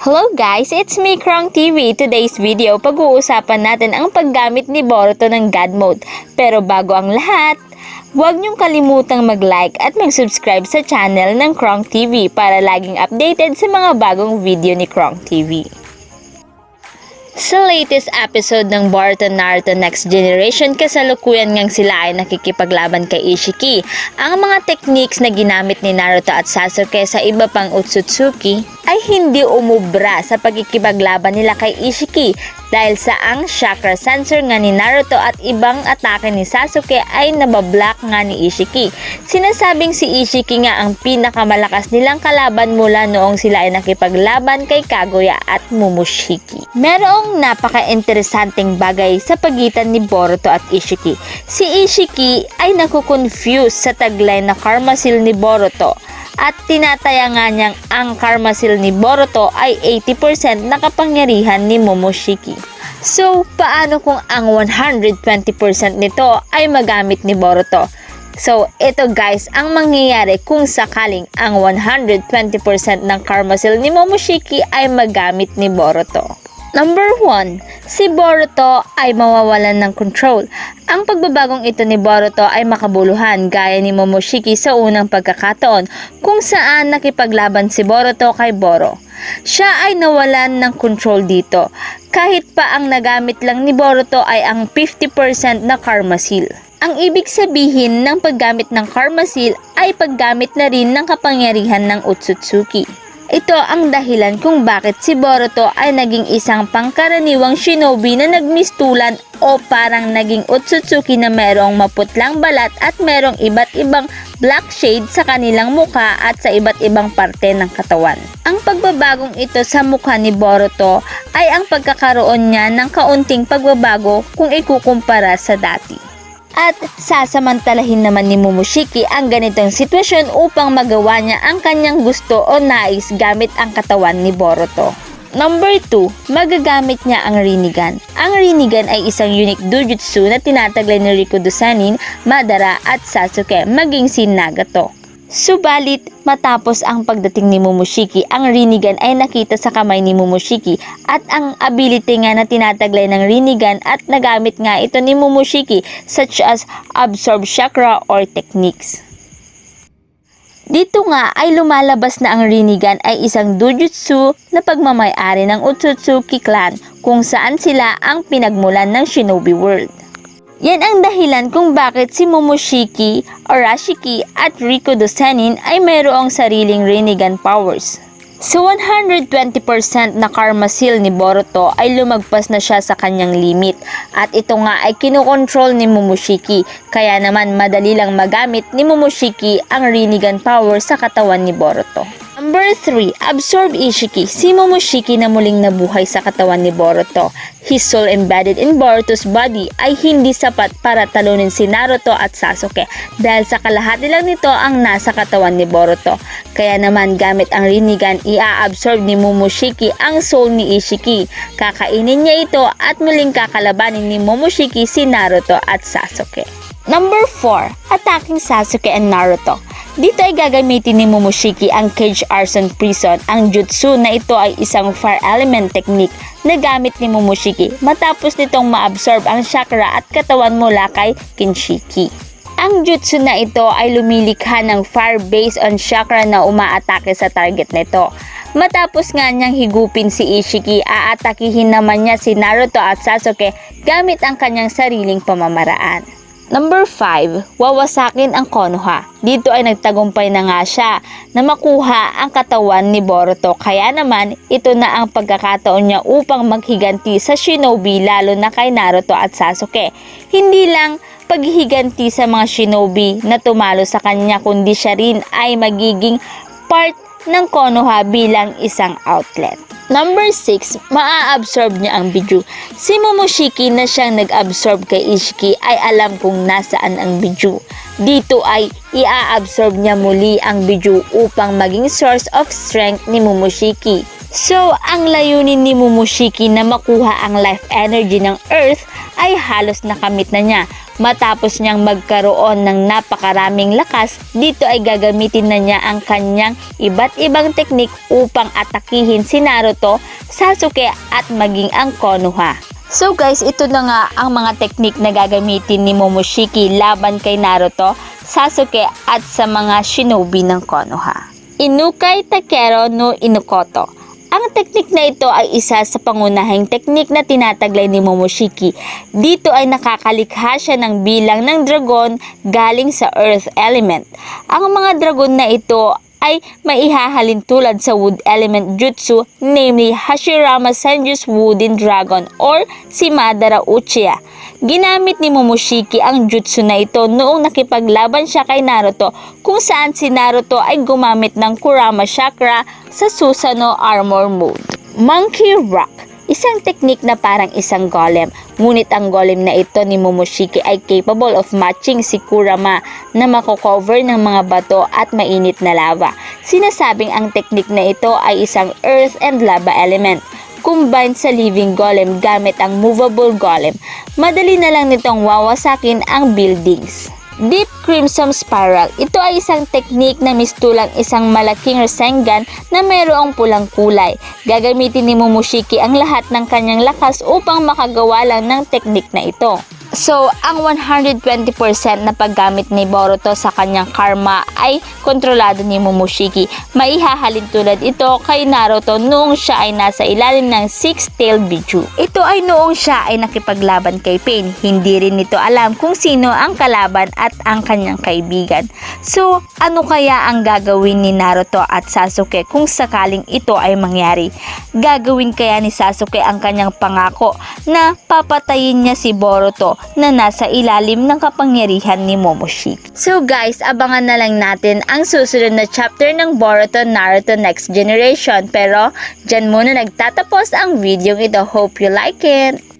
Hello guys, it's me Krong TV. Today's video, pag-uusapan natin ang paggamit ni Boruto ng God Mode. Pero bago ang lahat, huwag niyong kalimutang mag-like at mag-subscribe sa channel ng Krong TV para laging updated sa mga bagong video ni Krong TV. Sa latest episode ng Boruto Naruto Next Generation, kasalukuyan ngang sila ay nakikipaglaban kay Ishiki. Ang mga techniques na ginamit ni Naruto at Sasuke sa iba pang Utsutsuki ay hindi umubra sa pagkikipaglaban nila kay Ishiki dahil sa ang chakra sensor nga ni Naruto at ibang atake ni Sasuke ay nabablock nga ni Ishiki. Sinasabing si Ishiki nga ang pinakamalakas nilang kalaban mula noong sila ay nakipaglaban kay Kaguya at Momoshiki. Merong napaka-interesanteng bagay sa pagitan ni Boruto at Ishiki. Si Ishiki ay nakukonfuse sa taglay na Karma Seal ni Boruto at tinataya nga niyang ang Karma Seal ni Boruto ay 80% na kapangyarihan ni Momoshiki. So, paano kung ang 120% nito ay magamit ni Boruto? So, ito guys, ang mangyayari kung sakaling ang 120% ng Karma Seal ni Momoshiki ay magamit ni Boruto. Number 1, si Boruto ay mawawalan ng control. Ang pagbabagong ito ni Boruto ay makabuluhan gaya ni Momoshiki sa unang pagkakataon kung saan nakipaglaban si Boruto kay Boro. Siya ay nawalan ng control dito kahit pa ang nagamit lang ni Boruto ay ang 50% na Karma Seal. Ang ibig sabihin ng paggamit ng Karma Seal ay paggamit na rin ng kapangyarihan ng Utsutsuki. Ito ang dahilan kung bakit si Boruto ay naging isang pangkaraniwang shinobi na nagmistulan o parang naging Utsutsuki na merong maputlang balat at merong iba't ibang black shade sa kanilang mukha at sa iba't ibang parte ng katawan. Ang pagbabagong ito sa mukha ni Boruto ay ang pagkakaroon niya ng kaunting pagbabago kung ikukumpara sa dati. At sasamantalahin naman ni Momoshiki ang ganitong sitwasyon upang magawa niya ang kanyang gusto o nais gamit ang katawan ni Boruto. Number 2, magagamit niya ang Rinnegan. Ang Rinnegan ay isang unique dojutsu na tinataglay ni Rikudo Sanin, Madara at Sasuke maging si Nagato. Subalit, matapos ang pagdating ni Momoshiki, ang Rinnegan ay nakita sa kamay ni Momoshiki at ang ability nga na tinataglay ng Rinnegan at nagamit nga ito ni Momoshiki such as Absorb Chakra or techniques. Dito nga ay lumalabas na ang Rinnegan ay isang dojutsu na pagmamayari ng Utsutsuki clan kung saan sila ang pinagmulan ng Shinobi World. Yan ang dahilan kung bakit si Momoshiki, Arashiki at Rikudo Senin ay mayroong sariling Rinnegan powers. Sa 120% na Karma Seal ni Boruto ay lumagpas na siya sa kanyang limit at ito nga ay kinokontrol ni Momoshiki kaya naman madali lang magamit ni Momoshiki ang Rinnegan power sa katawan ni Boruto. Number 3, Absorb Ishiki. Si Momoshiki na muling nabuhay sa katawan ni Boruto. His soul embedded in Boruto's body ay hindi sapat para talunin si Naruto at Sasuke dahil sa kalahati lang nito ang nasa katawan ni Boruto. Kaya naman gamit ang Rinnegan, ia-absorb ni Momoshiki ang soul ni Ishiki. Kakainin niya ito at muling kakalabanin ni Momoshiki si Naruto at Sasuke. Number 4, Attacking Sasuke and Naruto. Dito ay gagamitin ni Momoshiki ang Cage Arson Prison. Ang jutsu na ito ay isang fire element technique na gamit ni Momoshiki matapos nitong maabsorb ang chakra at katawan mula kay Kinshiki. Ang jutsu na ito ay lumilikha ng fire based on chakra na umaatake sa target nito. Matapos nga niyang higupin si Ishiki, aatakihin naman niya si Naruto at Sasuke gamit ang kanyang sariling pamamaraan. Number 5, wawasakin ang Konoha. Dito ay nagtagumpay na nga siya na makuha ang katawan ni Boruto. Kaya naman, ito na ang pagkakataon niya upang maghiganti sa shinobi lalo na kay Naruto at Sasuke. Hindi lang paghihiganti sa mga shinobi na tumalo sa kanya kundi siya rin ay magiging part ng Konoha bilang isang outlet. Number 6, maa-absorb niya ang biju. Si Momoshiki na siyang nag-absorb kay Ishiki ay alam kung nasaan ang biju. Dito ay ia-absorb niya muli ang biju upang maging source of strength ni Momoshiki. So, ang layunin ni Momoshiki na makuha ang life energy ng Earth ay halos nakamit na niya. Matapos niyang magkaroon ng napakaraming lakas, dito ay gagamitin na niya ang kanyang iba't ibang teknik upang atakihin si Naruto, Sasuke at maging ang Konoha. So guys, ito na nga ang mga teknik na gagamitin ni Momoshiki laban kay Naruto, Sasuke at sa mga shinobi ng Konoha. Inukai Takero no Inukoto. Ang teknik na ito ay isa sa pangunahing teknik na tinataglay ni Momoshiki. Dito ay nakakalikha siya ng bilang ng dragon galing sa earth element. Ang mga dragon na ito ay maihahalin tulad sa wood element jutsu, namely Hashirama Senju's Wooden Dragon or si Madara Uchiha. Ginamit ni Momoshiki ang jutsu na ito noong nakipaglaban siya kay Naruto kung saan si Naruto ay gumamit ng Kurama Chakra sa Susanoo Armor Mode. Monkey Rock Isang teknik na parang isang golem, ngunit ang golem na ito ni Momoshiki ay capable of matching si Kurama na makocover ng mga bato at mainit na lava. Sinasabing ang teknik na ito ay isang earth and lava element combined sa living golem gamit ang movable golem. Madali na lang nitong wawasakin ang buildings. Deep Crimson Spiral. Ito ay isang teknik na mistulang isang malaking Rasengan na mayroong pulang kulay. Gagamitin ni Momoshiki ang lahat ng kanyang lakas upang makagawa lang ng teknik na ito. So, ang 120% na paggamit ni Boruto sa kanyang karma ay kontrolado ni Momoshiki. Maihahalin tulad ito kay Naruto noong siya ay nasa ilalim ng Six-Tailed Biju. Ito ay noong siya ay nakipaglaban kay Pain. Hindi rin nito alam kung sino ang kalaban at ang kanyang kaibigan. So, ano kaya ang gagawin ni Naruto at Sasuke kung sakaling ito ay mangyari? Gagawin kaya ni Sasuke ang kanyang pangako na papatayin niya si Boruto na nasa ilalim ng kapangyarihan ni Momoshiki. So guys, abangan na lang natin ang susunod na chapter ng Boruto Naruto Next Generation. Pero, dyan muna nagtatapos ang video ito. Hope you like it!